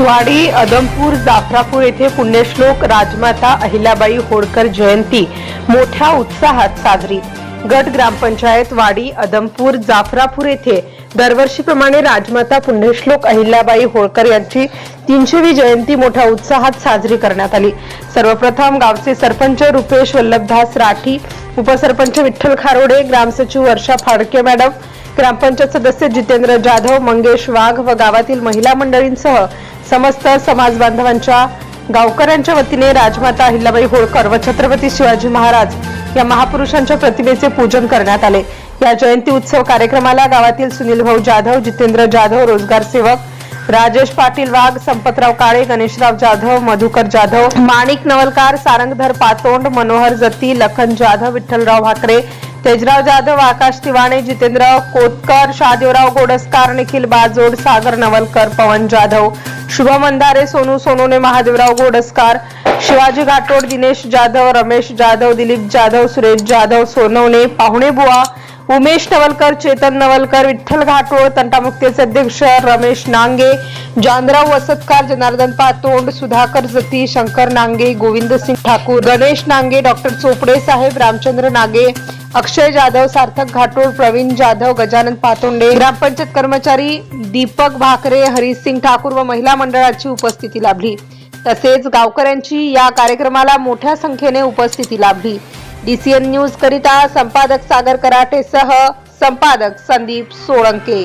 वाडी अदमपूर जाफरापूर येथे पुण्यश्लोक राजमाता अहिलाबाई होळकर जयंती मोठ्या उत्साहात साजरी. गट ग्रामपंचायत वाडी अदमपूर जाफरापूर येथे दरवर्षीप्रमाणे राजमाता पुण्यश्लोक अहिल्याबाई होळकर यांची तीनशेवी जयंती मोठ्या उत्साहात साजरी करण्यात आली. सर्वप्रथम गावचे सरपंच रुपेश वल्लभदास राठी उपसरपंच विठ्ठल खारोडे ग्रामसचिव वर्षा फाडके मॅडम ग्रामपंचायत सदस्य जितेंद्र जाधव मंगेश वाघ व गावातील महिला मंडळींसह समस्त समाज बांधवांच्या गावकऱ्यांच्या वतीने राजमाता अहिल्याबाई होळकर व छत्रपती शिवाजी महाराज या महापुरुषांच्या प्रतिमेचे पूजन करण्यात आले. या जयंती उत्सव कार्यक्रमाला गावातील सुनील भाऊ जाधव जितेंद्र जाधव रोजगार सेवक राजेश पाटील वाघ संपतराव काळे गणेशराव जाधव मधुकर जाधव माणिक नवलकार सारंगधर पातोंड मनोहर जती लखन जाधव विठ्ठलराव भाकरे तेजराव जाधव आकाश तिवाणे जितेंद्र कोतकर शादेवराव गोडसकार निखिल बाजोड सागर नवलकर पवन जाधव शुभम अंधारे सोनू सोनूने महादेवराव गोडसकार शिवाजी घाटोड दिनेश जाधव रमेश जाधव दिलीप जाधव सुरेश जाधव सोनवणे पाहुणे बुवा उमेश नवलकर चेतन नवलकर विठ्ठल घाटोळ तंटामुक्तीचे अध्यक्ष रमेश नांगे जानराव वसतकार जनार्दन पातोंड सुधाकर जती शंकर नांगे गोविंद सिंग ठाकूर गणेश नांगे डॉक्टर चोपडे साहेब रामचंद्र नागे अक्षय जाधव सार्थक घाटोळ प्रवीण जाधव गजानन पातोंडे ग्रामपंचायत कर्मचारी दीपक भाकरे हरिसिंग ठाकूर व महिला मंडळाची उपस्थिती लाभली. तसेच गावकऱ्यांची या कार्यक्रमाला मोठ्या संख्येने उपस्थिती लाभली. डीसीएन न्यूज करिता संपादक सागर कराटेसह संपादक संदीप सोळंके.